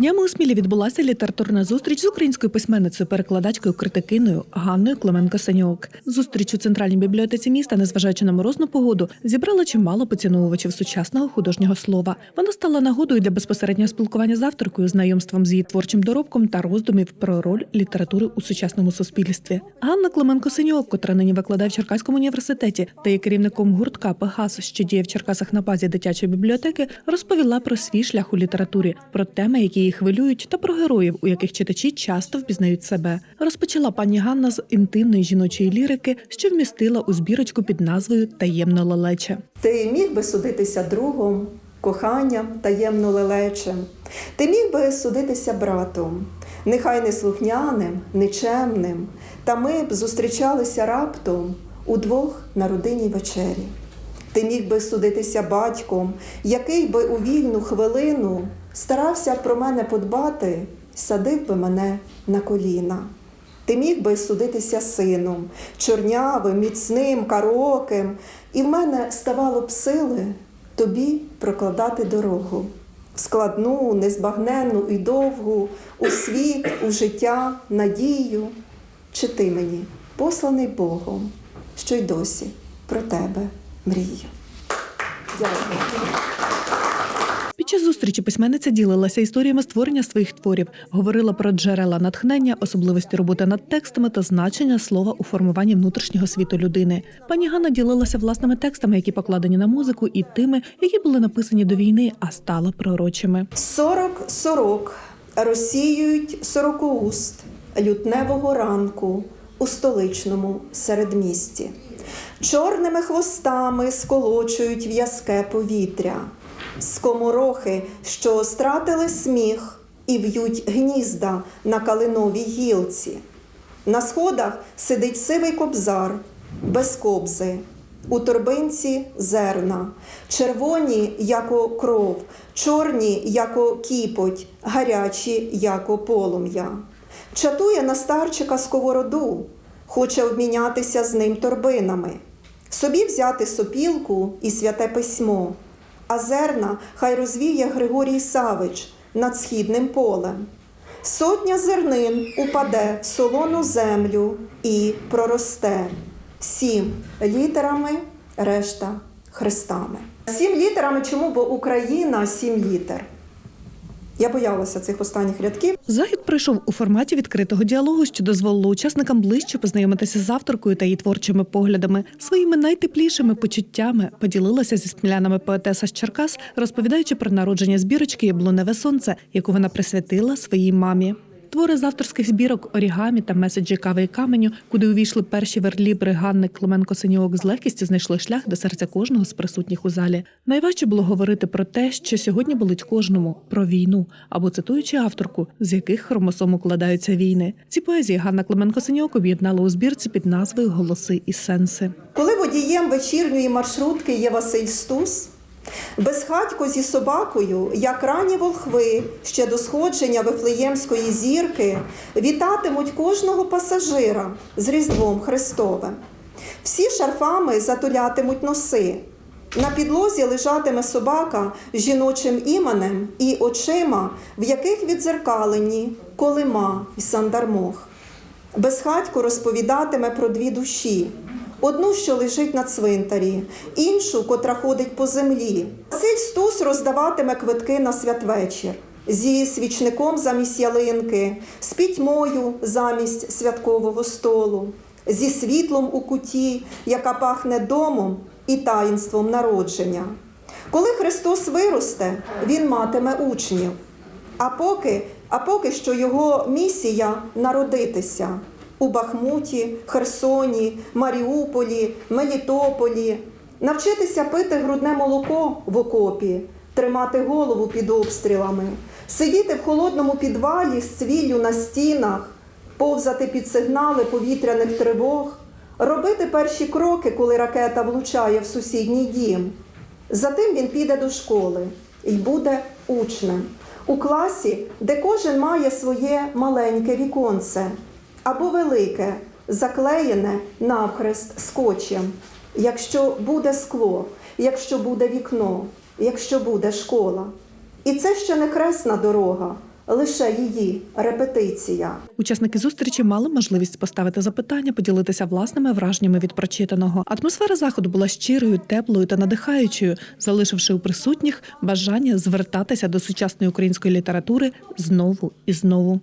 Днями у Смілі відбулася літературна зустріч з українською письменницею, перекладачкою, критикиною Ганною Клименко Санюк. Зустріч у центральній бібліотеці міста, незважаючи на морозну погоду, зібрала чимало поціновувачів сучасного художнього слова. Вона стала нагодою для безпосереднього спілкування з авторкою, знайомством з її творчим доробком та роздумів про роль літератури у сучасному суспільстві. Ганна Клименко Санюк, котра нині викладає в Черкаському університеті та є керівником гуртка Пегас, що діє в Черкасах на базі дитячої бібліотеки, розповіла про свій шлях у літературі, про теми, які її хвилюють, та про героїв, у яких читачі часто впізнають себе. Розпочала пані Ганна з інтимної жіночої лірики, що вмістила у збірочку під назвою Таємно лелече. Ти міг би судитися другом, коханням, таємно лелечем. Ти міг би судитися братом, нехай не слухняним, нечемним, та ми б зустрічалися раптом удвох на родинній вечері. Ти міг би судитися батьком, який би у вільну хвилину старався про мене подбати, садив би мене на коліна. Ти міг би судитися сином, чорнявим, міцним, карооким, і в мене ставало б сили тобі прокладати дорогу. Складну, незбагненну і довгу, у світ, у життя, надію. Чи ти мені, посланий Богом, що й досі про тебе мрію. Дякую. Час зустрічі письменниця ділилася історіями створення своїх творів, говорила про джерела натхнення, особливості роботи над текстами та значення слова у формуванні внутрішнього світу людини. Пані Ганна ділилася власними текстами, які покладені на музику, і тими, які були написані до війни, а стали пророчими. Сорок сорок розсіюють сорокоуст лютневого ранку у столичному середмісті. Чорними хвостами сколочують в'язке повітря, скоморохи, що стратили сміх і в'ють гнізда на калиновій гілці. На сходах сидить сивий кобзар, без кобзи, у торбинці зерна, червоні, яко кров, чорні, яко кіпоть, гарячі, яко полум'я. Чатує на старчика сковороду, хоче обмінятися з ним торбинами, собі взяти сопілку і святе письмо, а зерна хай розвіє Григорій Савич над східним полем. Сотня зернин упаде в солону землю і проросте. Сім літерами, решта хрестами. Сім літерами, чому? Бо Україна сім літер. Я боялася цих останніх рядків. Захід пройшов у форматі відкритого діалогу, що дозволило учасникам ближче познайомитися з авторкою та її творчими поглядами. Своїми найтеплішими почуттями поділилася зі смілянами поетеса з Черкас, розповідаючи про народження збірочки Яблуневе сонце, яку вона присвятила своїй мамі. Твори з авторських збірок орігамі та меседжі кави і каменю, куди увійшли перші верлібри Ганни Клименко Синьок, з легкістю знайшли шлях до серця кожного з присутніх у залі. Найважче було говорити про те, що сьогодні болить кожному про війну, або цитуючи авторку, з яких хромосом укладаються війни. Ці поезії Ганна Клименко Синьок об'єднала у збірці під назвою Голоси і сенси. Коли водієм вечірньої маршрутки є Василь Стус, безхатько зі собакою, як рані волхви, ще до сходження Вифлеємської зірки, вітатимуть кожного пасажира з Різдвом Христовим. Всі шарфами затулятимуть носи. На підлозі лежатиме собака з жіночим іменем і очима, в яких відзеркалені колима і сандармох. Безхатько розповідатиме про дві душі: одну, що лежить на цвинтарі, іншу, котра ходить по землі. Василь Стус роздаватиме квитки на святвечір зі свічником замість ялинки, з пітьмою замість святкового столу, зі світлом у куті, яка пахне домом і таїнством народження. Коли Христос виросте, Він матиме учнів. А поки, а поки що його місія народитися у Бахмуті, Херсоні, Маріуполі, Мелітополі, навчитися пити грудне молоко в окопі, тримати голову під обстрілами, сидіти в холодному підвалі з цвіллю на стінах, повзати під сигнали повітряних тривог, робити перші кроки, коли ракета влучає в сусідній дім. Затим він піде до школи і буде учнем. У класі, де кожен має своє маленьке віконце або велике, заклеєне навхрест скотчем. Якщо буде скло, якщо буде вікно, якщо буде школа. І це ще не хресна дорога, лише її репетиція. Учасники зустрічі мали можливість поставити запитання, поділитися власними враженнями від прочитаного. Атмосфера заходу була щирою, теплою та надихаючою, залишивши у присутніх бажання звертатися до сучасної української літератури знову і знову.